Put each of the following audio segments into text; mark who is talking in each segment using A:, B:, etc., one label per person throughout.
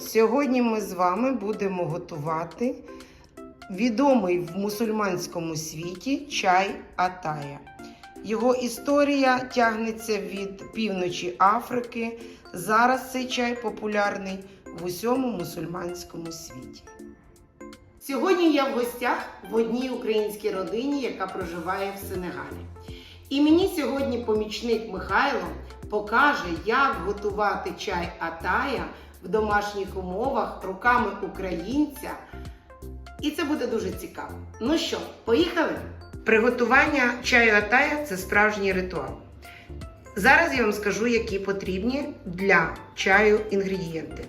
A: Сьогодні ми з вами будемо готувати відомий в мусульманському світі чай Атая. Його історія тягнеться від півночі Африки. Зараз цей чай популярний в усьому мусульманському світі. Сьогодні я в гостях в одній українській родині, яка проживає в Сенегалі. І мені сьогодні помічник Михайло покаже, як готувати чай Атая в домашніх умовах руками українця. І це буде дуже цікаво. Ну що, поїхали? Приготування чаю Атая це справжній ритуал. Зараз я вам скажу, які потрібні для чаю інгредієнти.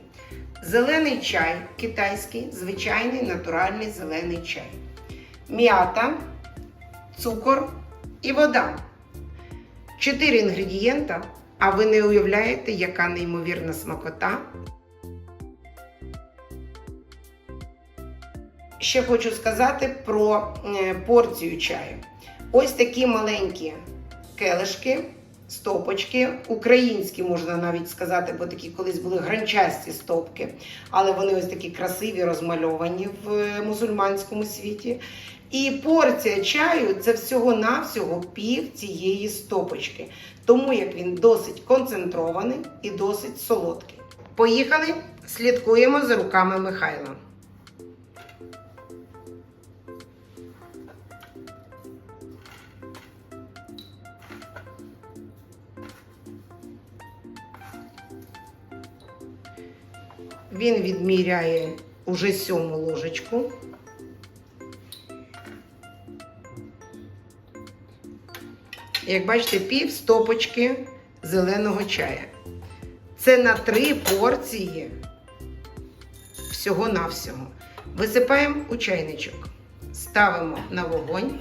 A: Зелений чай китайський, звичайний натуральний зелений чай. М'ята, цукор і вода. Чотири інгредієнта, а ви не уявляєте, яка неймовірна смакота. Ще хочу сказати про е, порцію чаю. Ось такі маленькі келишки, стопочки, українські, можна навіть сказати, бо такі колись були гранчасті стопки, але вони ось такі красиві, розмальовані в е, мусульманському світі. І порція чаю це всього-навсього пів цієї стопочки, тому як він досить концентрований і досить солодкий. Поїхали, слідкуємо за руками Михайла. Він відміряє уже сьому ложечку. Як бачите, пів стопочки зеленого чая. Це на три порції всього-навсього. Висипаємо у чайничок, ставимо на вогонь,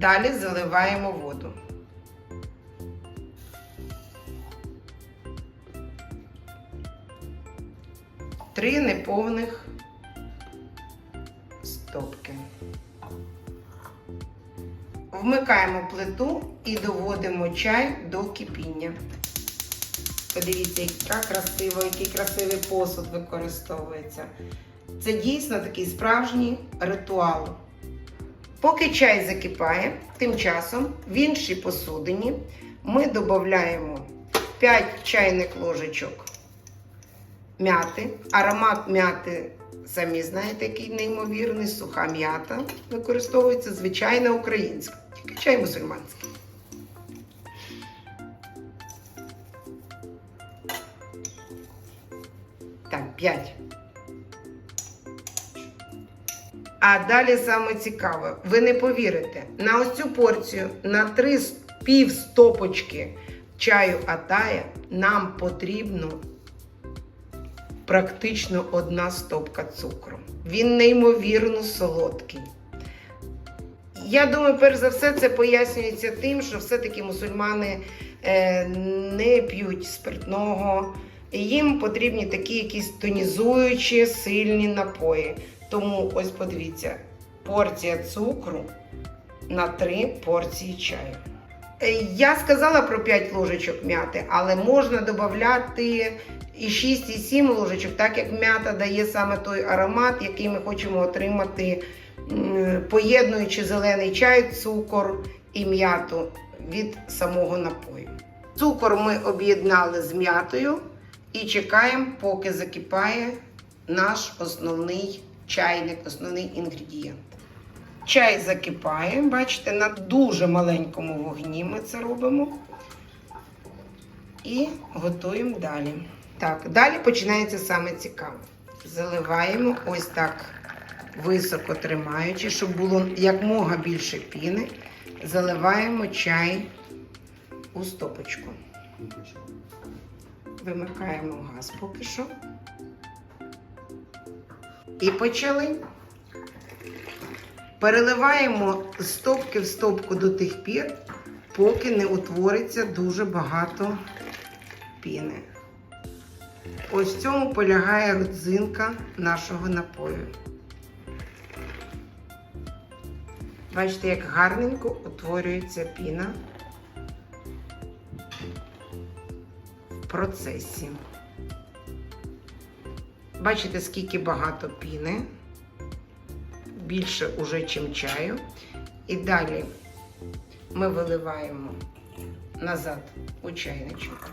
A: далі заливаємо воду. Три неповних стопки. Вмикаємо плиту і доводимо чай до кипіння. Подивіться, яка красива, який красивий посуд використовується. Це дійсно такий справжній ритуал. Поки чай закипає, тим часом в іншій посудині ми додаємо 5 чайних ложечок м'яти. Аромат м'яти, самі знаєте, який неймовірний, суха м'ята використовується звичайна українська, тільки чай мусульманський. Так, 5. А далі саме цікаве, ви не повірите, на ось цю порцію на 3 пів стопочки чаю Атая нам потрібно практично одна стопка цукру. Він неймовірно солодкий. Я думаю, перш за все, це пояснюється тим, що все-таки мусульмани е, не п'ють спиртного. Їм потрібні такі якісь тонізуючі сильні напої. Тому ось подивіться, порція цукру на 3 порції чаю. Е, Я сказала про 5 ложечок м'яти, але можна додати і 6, і 7 ложечок, так як м'ята дає саме той аромат, який ми хочемо отримати, поєднуючи зелений чай, цукор і м'яту від самого напою. Цукор ми об'єднали з м'ятою і чекаємо, поки закипає наш основний чайник, основний інгредієнт. Чай закипає, бачите, на дуже маленькому вогні ми це робимо. І готуємо далі. Так, далі починається саме цікаве. Заливаємо ось так високо тримаючи, щоб було якмога більше піни. Заливаємо чай у стопочку. Вимикаємо газ поки що. І почали. Переливаємо стопки в стопку до тих пір, поки не утвориться дуже багато піни. Ось в цьому полягає родзинка нашого напою. Бачите, як гарненько утворюється піна в процесі. Бачите, скільки багато піни. Більше уже, чим чаю. І далі ми виливаємо назад у чайничок.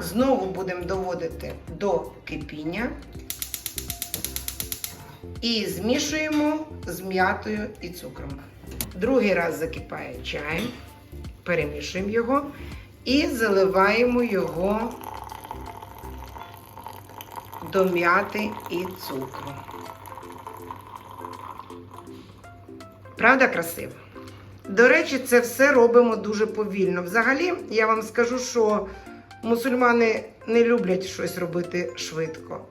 A: Знову будемо доводити до кипіння і змішуємо з м'ятою і цукром. Другий раз закипає чай, перемішуємо його і заливаємо його до м'яти і цукру. Правда, красиво? До речі, це все робимо дуже повільно. Взагалі, я вам скажу, що мусульмани не люблять щось робити швидко.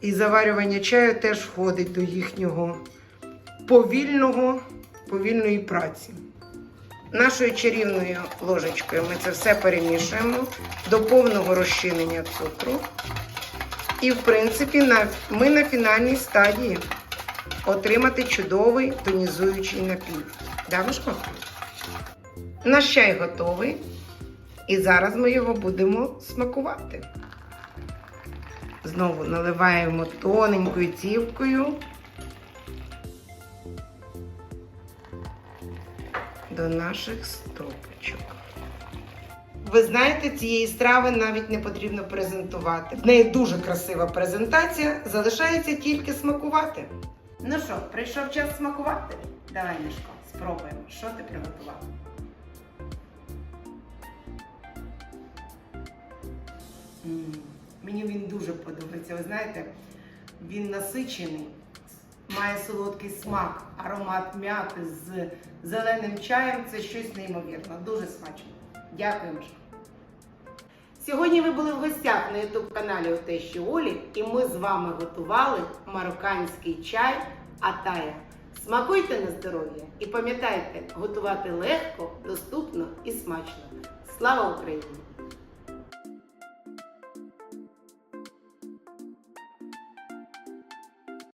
A: І заварювання чаю теж входить до їхнього повільного, повільної праці. Нашою чарівною ложечкою ми це все перемішуємо до повного розчинення цукру. І, в принципі, ми на фінальній стадії отримати чудовий тонізуючий напій. Да, Мишко? Наш чай готовий. І зараз ми його будемо смакувати. Знову наливаємо тоненькою цівкою до наших стопочок. Ви знаєте, цієї страви навіть не потрібно презентувати. В неї дуже красива презентація, залишається тільки смакувати. Ну що, прийшов час смакувати? Давай, Мішко, спробуємо, що ти приготував. М, Мені він дуже подобається. Ви знаєте, він насичений, має солодкий смак, аромат м'яти з зеленим чаєм. Це щось неймовірне. Дуже смачно. Дякую, Мишко. Сьогодні ви були в гостях на youtube каналі Отещі Олі, і ми з вами готували марокканський чай Атая. Смакуйте на здоров'я і пам'ятайте, готувати легко, доступно і смачно. Слава Україні!